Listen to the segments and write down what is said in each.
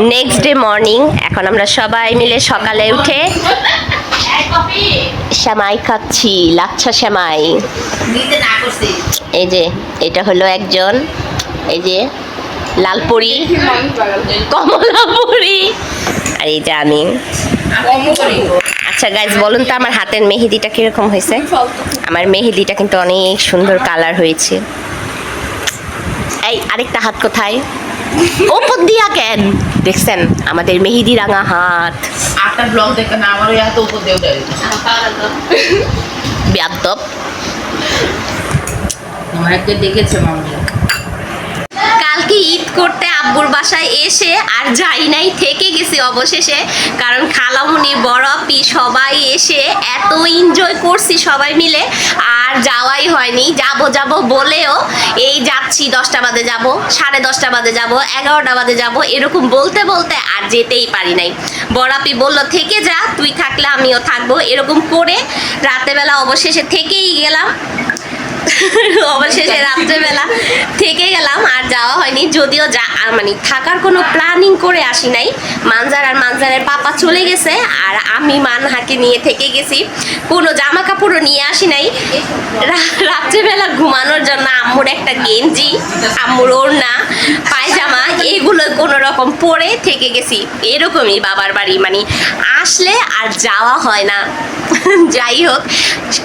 Next day morning এখন আমরা সবাই মিলে সকালে উঠে শ্যামাই খাচ্ছি, লাচ্ছা শ্যামাই এই যে, এটা হলো একজন, এই যে লালপুরি, কমলাপুরি। আর এই যে আমি। আচ্ছা গাইজ বলুন তো আমার হাতের মেহেদিটা কীরকম হয়েছে? আমার মেহেদিটা কিন্তু অনেক সুন্দর কালার হয়েছে। এই আরেকটা হাত কোথায়? ওপর দিয়া কেন? দেখছেন আমাদের মেহেদি রাঙা হাত। আটটা ব্লগ দেখে না আমারও এত উপর দিয়ে উঠে অনেককে দেখেছে মামা কালকে ঈদ করতে আব্বুর বাসায় এসে আর যাই নাই, থেকে গেছি অবশেষে। কারণ খালামুনি, বড় আপি সবাই এসে এত এনজয় করছি সবাই মিলে। আর যাওয়াই হয়নি, যাব যাব বলেও এই যাচ্ছি, দশটা বাদে যাব, সাড়ে দশটা বাদে যাব, এগারোটা বাদে যাব, এরকম বলতে বলতে আর যেতেই পারি নাই। বড়াপি বলল, থেকে যা, তুই থাকলে আমিও থাকব। এরকম করে রাতেবেলা অবশেষে থেকেই গেলাম। অবশেষে রাত্রেবেলা থেকে গেলাম। হয়নি, যদিও যা মানে থাকার কোনো প্ল্যানিং করে আসি নাই। মানজার আর মানজারের পাপা চলে গেছে, আর আমি মানহাকে নিয়ে থেকে গেছি। কোনো জামা কাপড়ও নিয়ে আসি নাই। রাত্রেবেলা ঘুমানোর জন্য আম্মুর একটা গেঞ্জি, আম্মুর ওড়না, পায়জামা, এগুলো কোনো রকম পরে থেকে গেছি। এরকমই বাবার বাড়ি মানে আসলে আর যাওয়া হয় না। যাই হোক,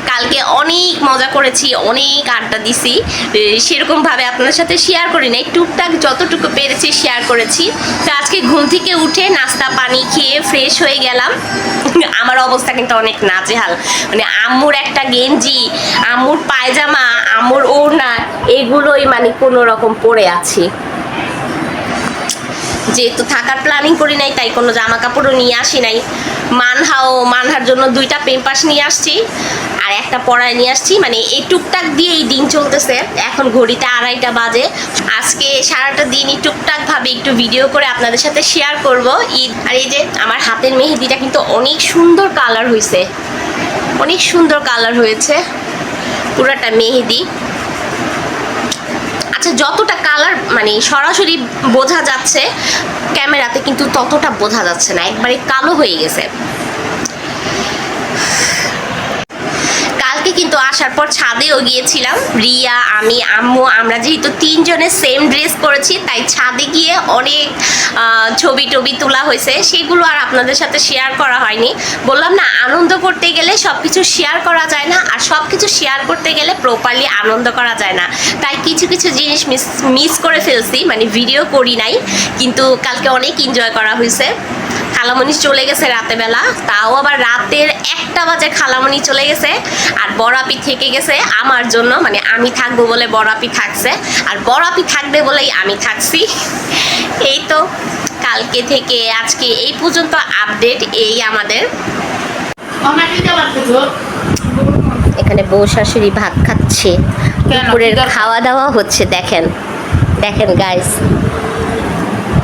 কালকে অনেক মজা করেছি, অনেক আড্ডা দিছি। সেরকমভাবে আপনাদের সাথে শেয়ার করি নাই টুকটাক যতটুকু পেরেছি শেয়ার করেছি। তো আজকে ঘুম থেকে উঠে নাস্তা, পানি খেয়ে ফ্রেশ হয়ে গেলাম। আমার অবস্থা কিন্তু অনেক নাজেহাল। মানে আম্মুর একটা গেঞ্জি, আম্মুর পায়জামা, আম্মুর ওড়না, এগুলোই মানে কোনো রকম পরে আছে। যেহেতু থাকার প্ল্যানিং করি নাই, তাই কোনো জামা কাপড়ও নিয়ে আসি নাই। মানহাও, মানহার জন্য দুইটা পেম্পাস নিয়ে আসছি। আর একটা পড়ায় নিয়ে আসছি মানে এই টুকটাক দিয়ে এই দিন চলতেছে। এখন ঘড়িতে আড়াইটা বাজে। আজকে সারাটা দিনই টুকটাক ভাবে একটু ভিডিও করে আপনাদের সাথে শেয়ার করব। ঈদ, আর এই যে আমার হাতের মেহেদিটা কিন্তু অনেক সুন্দর কালার হয়েছে অনেক সুন্দর কালার হয়েছে। পুরাটা মেহেদি। আচ্ছা যতটা কালার মানে সরাসরি বোঝা যাচ্ছে, ক্যামেরাতে কিন্তু ততটা বোঝা যাচ্ছে না। একবারে কালো হয়ে গেছে। কালকে কিন্তু আসার পর ছাদেও গিয়েছিলাম। রিয়া, আমি, আম্মু, আমরা যেহেতু তিনজনে সেম ড্রেস করেছি তাই ছাদে গিয়ে অনেক ছবি টবি তোলা হয়েছে। সেগুলো আর আপনাদের সাথে শেয়ার করা হয়নি। বললাম না, আনন্দ করতে গেলে সব কিছু শেয়ার করা যায় না, আর সব কিছু শেয়ার করতে গেলে প্রপারলি আনন্দ করা যায় না। তাই কিছু কিছু জিনিস মিস মিস করে ফেলছি মানে ভিডিও করি নাই, কিন্তু কালকে অনেক এনজয় করা হয়েছে। খালামণি চলে গেছে রাতেবেলা। তাও আবার রাতের একটা বাজে খালামণি চলে গেছে। আর বড়াপি থেকে গেছে আমার জন্য মানে আমি থাকব বলে বড়াপি থাকছে। আর বড়াপি থাকবে বলেই আমি থাকছি। এই তো কালকে থেকে আজকে এই পর্যন্ত আপডেট এই আমাদের। এখানে বউ শাশুড়ি ভাত খাচ্ছে। দুপুরের খাওয়া দাওয়া হচ্ছে দেখেন। দেখেন গাইস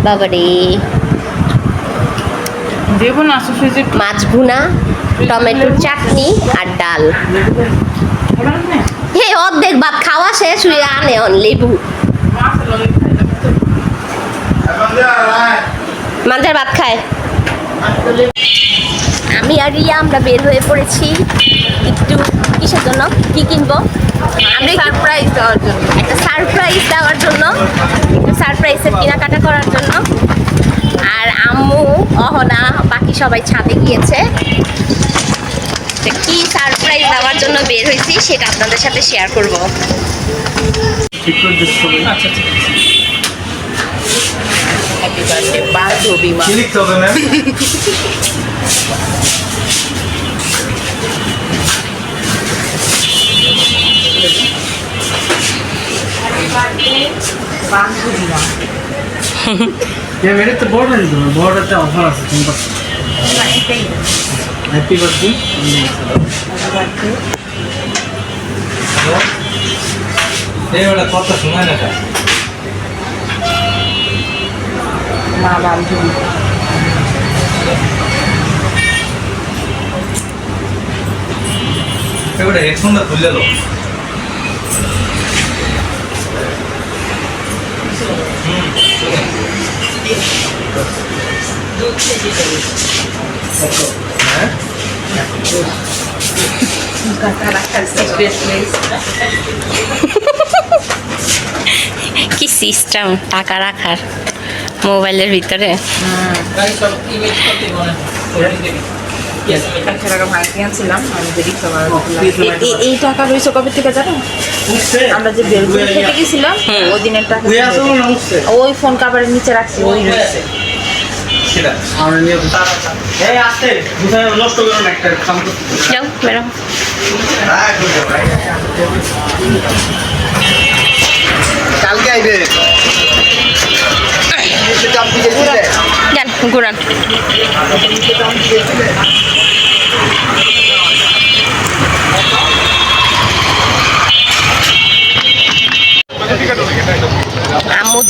বাবারে। মাছ ভুনা টমেটোর চাটনি আর ডাল। হে অর্ধেক ভাত খাওয়া শেষ হয়ে আনে অন লেবু। মাঝার ভাত খায়। আমি আর রিয়া আমরা বের হয়ে পড়েছি। একটু কিসের জন্য? কি কিনবো? আমরা সারপ্রাইজ দেওয়ার জন্য। একটা সারপ্রাইজ দেওয়ার জন্য। একটু সারপ্রাইজের কেনাকাটা করার জন্য। আম্মু, অহনা, বাকি সবাই ছাদে গিয়েছে। কি সারপ্রাইজ দেওয়ার জন্য বের হয়েছি সেটা আপনাদের সাথে শেয়ার করব। বান্ধবী ಎತ್ತು ಬೋರ್ಡ್ ಬೋರ್ಡ್ ಆಫರ್ ಆಗುತ್ತೆ ತುಂಬ ಹ್ಯಾಪಿ ಬರ್ತಿ ದೇವಳ ಕೊತ್ತ ಸುಮ್ಮನೆ ఇక్కడ ఎక్కువ పుల్లలు কি সিস্টেম টাকা রাখার মোবাইলের ভিতরে একশো টাকা ভাড়া আমি। এই- টাকা রয়েছে কবে থেকে জানো? আমরা যে বেলগুড়ি খেতে গেছিলাম ওই দিনের টাকা ওই ফোন কাভারের নিচে রাখছি। ওই রয়েছে। যাও বেরো। কালকে আইবে। যান ঘুরান।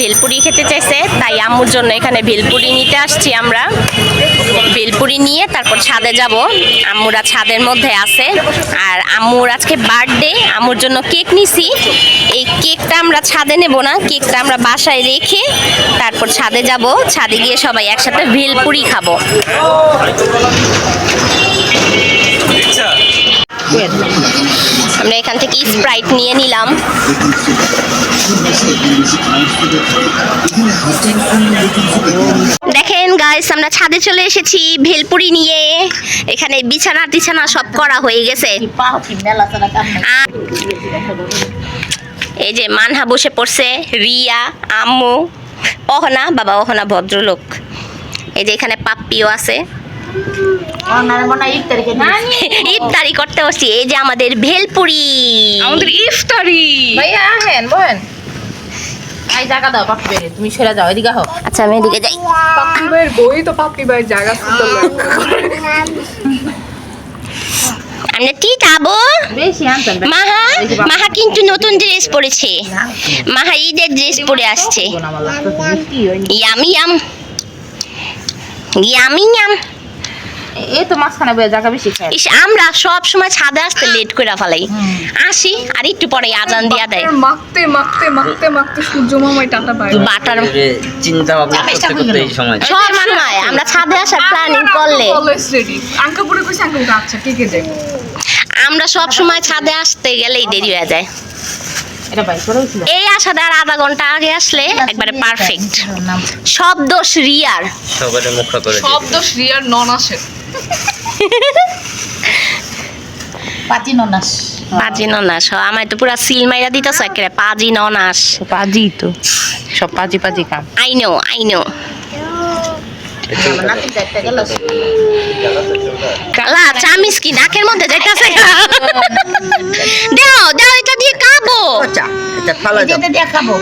ভেলপুরি খেতে চাইছে, তাই আম্মুর জন্য এখানে ভেলপুরি নিতে আসছি আমরা। ভেলপুরি নিয়ে তারপর ছাদে যাব। আম্মুরা ছাদের মধ্যে আছে। আর আম্মুর আজকে বার্থডে, আম্মুর জন্য কেক নিছি। এই কেকটা আমরা ছাদে নেব না, কেকটা আমরা বাসায় রেখে তারপর ছাদে যাব। ছাদে গিয়ে সবাই একসাথে ভেলপুরি খাব। আমরা এখান থেকে স্প্রাইট নিয়ে নিলাম। দেখেন গাইস আমরা ছাদে চলে এসেছি ভেলপুরি নিয়ে। এখানে বিছানা টিছানা সব করা হয়ে গেছে। এই যে মানহা বসে পড়ছে, রিয়া, আম্মু, অহনা, বাবা অহনা ভদ্রলোক। এই যে এখানে পাপ্পিও আছে। ইফতারি করতে বসছি এই যে আমাদের ভেলপুরি আমাদের ইফতারি ভাইয়া হ্যাঁ বহেন এই জায়গা দাও পাখি বেরে তুমি সরে যাও এদিকে হোক আচ্ছা আমি এদিকে যাই পাপ্পি ভাইয়ের বই তো পাপ্পি ভাইয়ের জায়গা সুন্দর আমরা টি খাব মাহা মাহা কিন্তু নতুন ড্রেস পরেছে মাহা ঈদের ড্রেস পরে আসছে ইয়ামি ইয়াম ইয়ামি ইয়াম এই তো মাঝখানে বয়ে জায়গা বেশি খায়। ইস আমরা সব সময় ছাদে আসতে লেট করে ফেলাই। আসি আর একটু পরে আজান দিয়া দেয়। মাখতে মাখতে মাখতে মাখতে সূর্য মামাই টাটা পায়। বাটার চিন্তা ভাবনা করতে করতে এই সময়। সব সময় আমরা ছাদে আসার প্ল্যানিং করলে। অলওয়েজ রেডি আঙ্কাপুরে কইছে আঙ্কাপুরে আচ্ছা কে কে যাবে আমরা সব সময় ছাদে আসতে গেলেই দেরি হয়ে যায় এটা বাই করে হয়েছিল এই আর আধা ঘণ্টা আগে আসলে একবারে পারফেক্ট সব দোষ রিয়ার। সবারে মুখ করে সব দোষ রিয়ার নন আসে। পাতি ননাস পাজি ননাস আমায় তো পুরা সিল মাইরা দিতেছ একেবারে পাজি ননাস পাজি তো। সব পাজি পাজি কাম। I know I know. কালা চামিস কি নাকের মধ্যে যাইতাছে দাও দাও এটা দিয়ে খাব আচ্ছা এটা ফালা দাও। দেখাবো।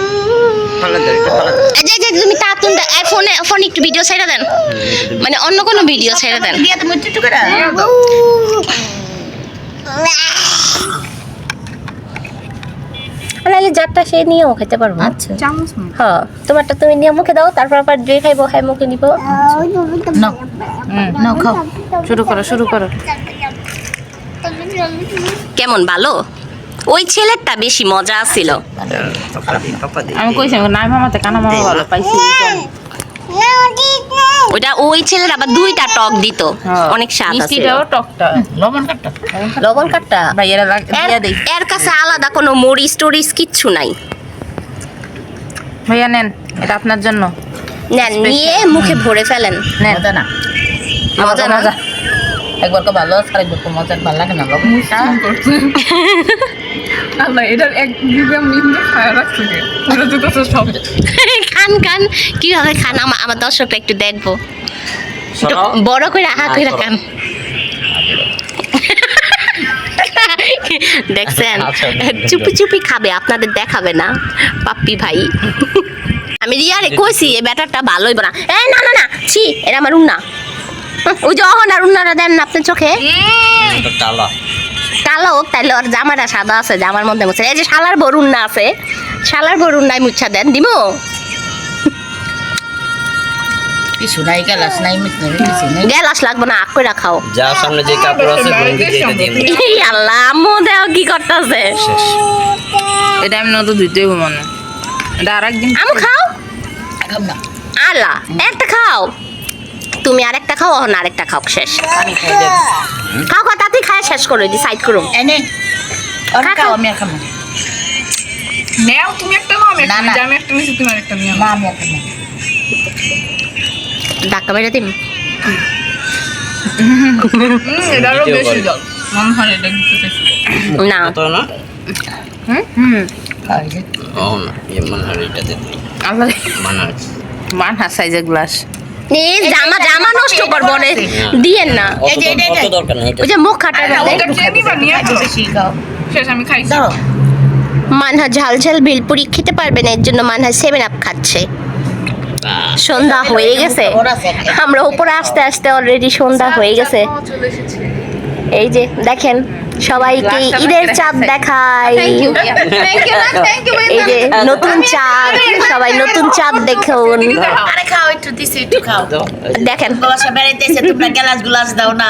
ফালা দাও ফালা দাও। এই যে যে তুমি তাতুন ফোনে ফোন একটু ভিডিও ছেড়ে দেন। মানে অন্য কোনো ভিডিও ছেড়ে দেন। দিয়া তুমি একটু করে। নাহলে যারটা সে নিয়েও খেতে পারব। আচ্ছা। চামচ হ্যাঁ তোমারটা তুমি নিয়ে মুখে দাও তারপর আবার যে খাইবো খাই মুখে নিবো। নাও খাও। শুরু করো শুরু করো। কেমন ভালো? ওই ছেলেরটা বেশি মজা ছিল। আমি কইছি নাই মামাতে কানা মামা ভালো পাইছি ওইটা ওই ছেলের আবার দুইটা টক দিত। অনেক স্বাদ আছে। মিষ্টিটাও টকটা। লবণ কাটটা? লবণ কাটটা? ভাই এরা লাগ- দিয়া দেই। এর- এর কাছে আলাদা কোনো মরিচ টরিচ কিচ্ছু নাই। ভাইয়া নেন এটা আপনার জন্য। নেন নিয়ে মুখে ভরে ফেলেন। নেন। না। মজা না? মজা। একবার তো ভালো আর একবার তো মজা ভালো লাগে না লবণ আল্লাহ এটার এক গ্রাম মিহিন্দু খায় রাখছে কে ওরা তো সব। খান খান কীভাবে খান? আমার আমার দর্শকরা একটু দেখব। বড় করে আহা করে খান। দেখছেন? আচ্ছা, চুপি চুপি খাবে আপনাদের দেখাবে না। পাপ্পি ভাই। আমি রিয়ারে কইছি এ ব্যাটারটা ভালোই না। এ না না না ছি এটা আমার উন্না হুঁ, ওই যে অহন আর উন্নারা দেন না আপনার চোখে। কালো হোক তাইলে ওর জামাটা সাদা আছে জামার মধ্যে মুছে এই যে শালার বরুণ না আছে শালার বরুণ নাই মুচ্ছা দেন দিমো কিছু নাই গেলাস নাই কিছু নাই। গ্যালাস লাগবে না করে খাও। যা সামনে যে কাপড় আছে ভঙ্গি দিয়ে এটা দিয়ে এই আল্লাহ আম্মু দেও কি করতেছে? এটা আমি নতুন ধুইতে হইব মনে এটা আর আমু খাও। খাব না। আলা একটা খাও। তুমি আরেকটা খাও অহন আরেকটা খাও শেষ। পানি খাই দেব খাও খাও তাতে খায় শেষ করে ডিসাইড করো এনে খাও আমি খাব। নেও তুমি একটা নাও আমি একটা না, না। আমি একটা নিচ্ছি তুমি আরেকটা নিও। না আমি। ধাক্কা মেরে দিন বেশি জল মনে হয় এটা না। তো না? হুম? খাই যে। ও না এটা দে। আল্লাহ। সাইজের গ্লাস। এই জামা জামা নষ্ট করব না দিয়েন না। এই যে এটা, দরকার নেই। ওই যে মুখ খাও। শেষ আমি খাইছি। মানহা ঝাল ঝাল ভেলপুরি খেতে পারবে না এর জন্য মানহা সেভেন আপ খাচ্ছে। সন্ধ্যা হয়ে গেছে। আমরা উপরে আসতে আসতে অলরেডি সন্ধ্যা হয়ে গেছে। এই যে দেখেন। সবাইকে ঈদের চাঁদ দেখাই। এই যে নতুন চাঁদ সবাই নতুন চাঁদ দেখুন খাও একটু দিছি একটু খাও। দাও, এই যে, দেখেন। তোমরা গ্লাস গ্লাস দাও না।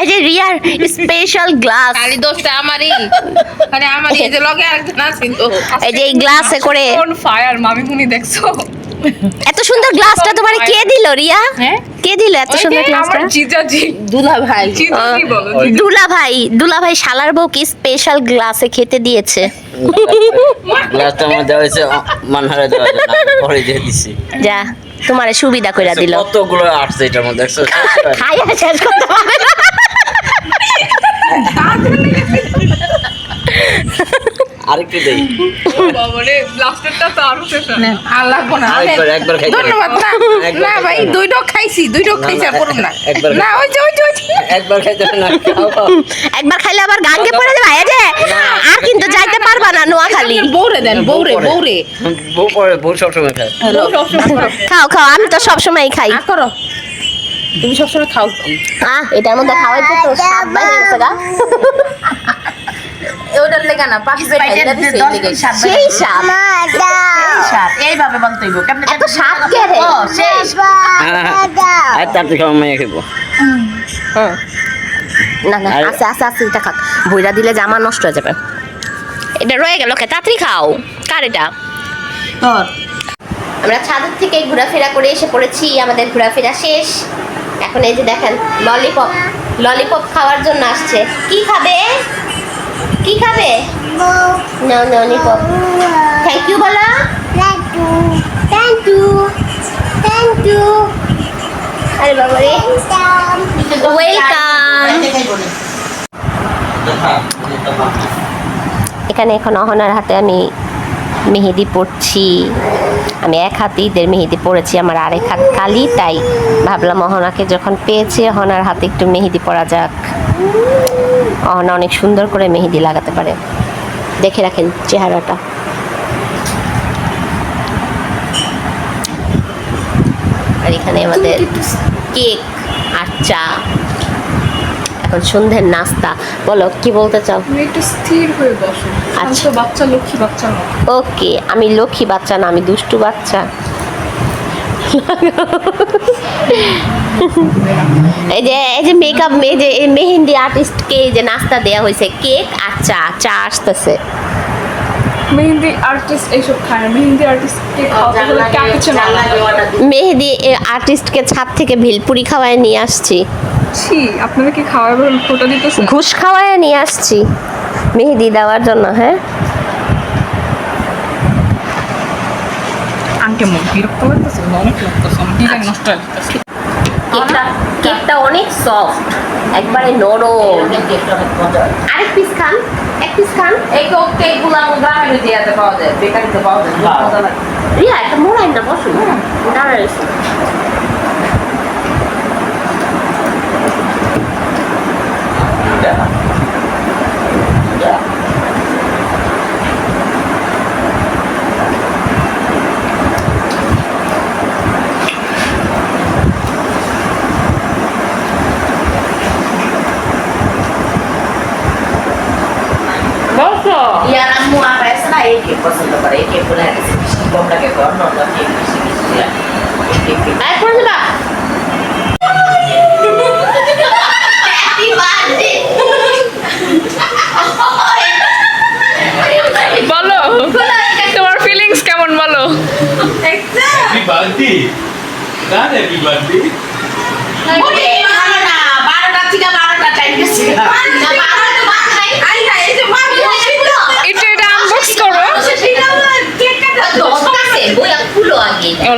এই যে রিয়ার স্পেশাল গ্লাস দোষটা আমারই। মানে আমারই এই যে লগে আরেকজন আছে কিন্তু এই যে এই গ্লাসে করে কোন ফায়ার মামি মুনি দেখছ? এত সুন্দর গ্লাসটা তোমার কে দিল রিয়া? হ্যাঁ? কে দিল এত সুন্দর গ্লাসটা আমার জিজাজি দুলা ভাই। দুলা ভাই দুলা ভাই শালার বউ কি স্পেশাল গ্লাসে খেতে দিয়েছে? গ্লাসটা আমার দেওয়া হয়েছে মানহারে দেওয়া পরে দিয়ে দিছি। যা তোমারে সুবিধা কইরা দিল। কতগুলো আসছে এটার মধ্যে দেখছ? খাইয়া শেষ করতে পারবে না আরেকটু দেই। বাবারে ব্লাস্টারটা তো আরও শেষ না। আর লাগবো না। একবার একবার ধন্যবাদ না না ভাই খাইতে দুইটা খাইছি দুইটা খাইছি আর করুম না। না ওই যে ওই যে একবার খাইতে না খাও, খাও। একবার খাইলে আবার গাঙ্গে পড়ে যাবে এই যে আর কিন্তু যাইতে পারবা না নোয়াখালী। বৌরে দেন বৌরে বৌরে বউ সবসময় খায়। খাও খাও আমি তো সবসময় খাই। করো। তুমি সবসময় খাও। কি আহ এটার মধ্যে খাওয়াইতে তো বাইরে গেছে গা ওটার লেগা না পাঁচ বেটা দিছে এই লেগে। সেই স্বাদ সাত এইভাবে বানতে হইব। কেমনে এত স্বাদ কে রে? ও সেই আর তার থেকে আমার মেয়ে না না আস্তে আস্তে আস্তে এটা খাক। বইরা দিলে জামা নষ্ট হয়ে যাবে। এটা রয়ে গেল কে? তাড়াতাড়ি খাও। কার এটা? তোর। আমরা ছাদের থেকে ঘোরাফেরা করে এসে পড়েছি আমাদের ঘোরাফেরা শেষ। এখন এই যে দেখেন ললিপপ ললিপপ খাওয়ার জন্য আসছে। কি খাবে? কি খাবে? নো ললিপপ থ্যাংক ইউ বলো। থ্যাংক ইউ থ্যাংক ইউ আরে বাবা রে ওয়েলকাম এখানে এখন অহনার হাতে আমি মেহেদি পড়ছি আমি এক হাতে ঈদের মেহেদি পড়েছি আমার আরেক হাত খালি তাই ভাবলাম অহনাকে যখন পেয়েছি অহনার হাতে একটু মেহেদি পরা যাক। অহনা অনেক সুন্দর করে মেহেদি লাগাতে পারে। দেখে রাখেন চেহারাটা। আর এখানে আমাদের কেক আর চা। এখন সন্ধ্যের নাস্তা। বলো কি বলতে চাও? একটু স্থির হয়ে বসো। আচ্ছা। বাচ্চা লক্ষ্মী বাচ্চা ওকে আমি লক্ষ্মী বাচ্চা না আমি দুষ্টু বাচ্চা। এই যে এই যে মেকআপ এই যে মেহেন্দি আর্টিস্টকে এই যে নাস্তা দেওয়া হয়েছে কেক আর চা চা আসতেছে। মেহেন্দি আর্টিস্ট এইসব খায় না। মেহেন্দি আর্টিস্টকে মেহেদি ছাদ থেকে ভেলপুরি খাওয়ায় নিয়ে আসছি। ছি আপনারা কি খাওয়াবেন ফোটা দিতেছে ঘুষ খাওয়ায় নিয়ে আসছি মেহেদি দেওয়ার জন্য হ্যাঁ? আন্টি মুখ বিরক্ত লাগতেছে অনেক লাগতেছে আমার ডিজাইন নষ্ট হয়ে কেকটা কেকটা অনেক সফট একবারে নরম। আরেক পিস খান এক পিস খান। এই কোক কেকগুলো আমার গ্রামের দিয়াতে পাওয়া যায় বেকারিতে পাওয়া যায় রিয়া একটা মোড়াই না বসুন দাঁড়ায় বসো ইয়ার আম্মু আর আছে না এই কেক পছন্দ করে এই কেকগুলো আছে তোমরা কে কর না কেক বেশি বেশি কেক বলো। তোমার ফিলিংস কেমন বলো? বারোটা থেকে বারোটা টাইম গেছে। না, বারোটা বাদ নাই। আই না, এই যে মামি বসে ছিল। এটা এটা আনবক্স করো বসে ছিল, কেক কাটা তো। দশটাছে বইয়া খুলো আগে ওর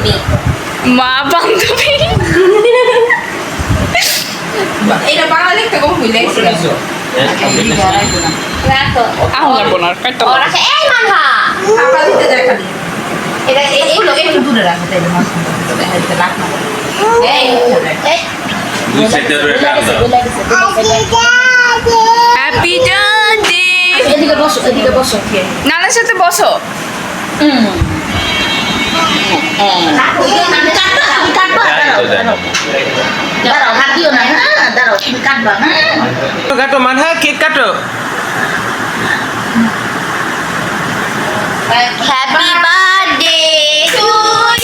বান্ধবী। মা বান্ধবী? এটা বাংলা লিখতে কম ভুল লাগছিল রাখো। আহ লাগবো না কাটতে ওরা এই মানহা আপা দিতে যায় খালি এটা এই একটু দূরে রাখো তাইলে মাছ রাখ না। এই এই দুই সাইডে ধরে হ্যাপি বার্থডে এদিকে বসো এদিকে বসো নানার সাথে বসো। রাখো কাটো মানহা কেক কাটো happy birthday to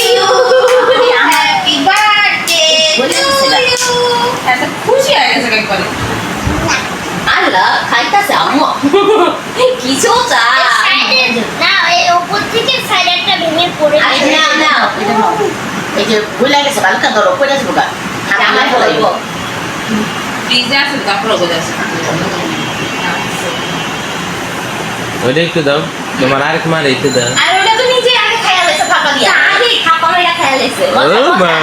you happy birthday to you এত খুশি হয়ে গেছে একবারে আল্লাহ খাইতাছে আম্মু কি সোচা না এই উপর থেকে সাইড একটা ভেঙে পড়ে আরে নাও নাও এটা নাও। এই যে ভুলে গেছে বালকা ধরো কই যাব গা আমার বলব ফ্রিজে আছে কাপড় গোজা আছে ওইটা একটু দাও তোমার আরেক মার একটু দাও আর ওটা তো নিজে আগে খাইয়া লেছে পাপা দিয়া আগে খাপা মেরা খাইয়া লেছে ও মা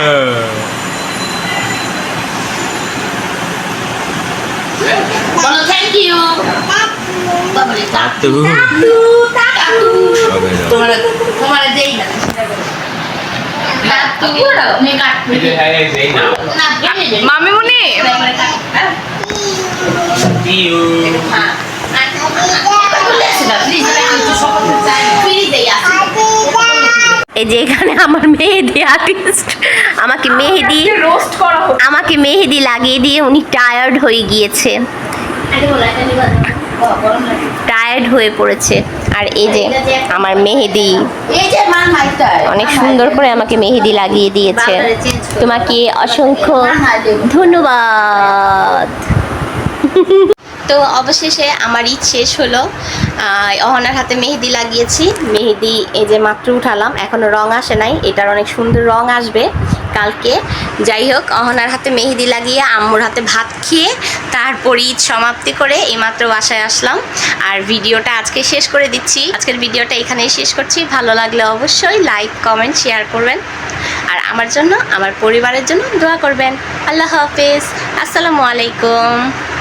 বলো থ্যাংক ইউ তাতু হবে তোমার তোমার দেই না মামিমুনি। হ্যাঁ। হ্যাঁ। এই যে এখানে আমার মেহেদি আর্টিস্ট। আমাকে মেহেদি রোস্ট করা হোক আমাকে মেহেদি লাগিয়ে দিয়ে উনি টায়ার্ড হয়ে গিয়েছে। টায়ার্ড হয়ে পড়েছে। আর এই যে আমার মেহেদি। অনেক সুন্দর করে আমাকে মেহেদি লাগিয়ে দিয়েছে। তোমাকে অসংখ্য ধন্যবাদ। তো অবশেষে আমার ঈদ শেষ হলো। অহনার হাতে মেহেদি লাগিয়েছি। মেহেদি এই যে মাত্র উঠালাম। এখনও রং আসে নাই। এটার অনেক সুন্দর রং আসবে। কালকে। যাই হোক, অহনার হাতে মেহেদি লাগিয়ে, আম্মুর হাতে ভাত খেয়ে, তারপর ঈদ সমাপ্তি করে এইমাত্র বাসায় আসলাম। আর ভিডিওটা আজকে শেষ করে দিচ্ছি। আজকের ভিডিওটা এখানেই শেষ করছি। ভালো লাগলে অবশ্যই লাইক, কমেন্ট, শেয়ার করবেন। আর আমার জন্য, আমার পরিবারের জন্য দোয়া করবেন। আল্লাহ হাফেজ। আসসালামু আলাইকুম।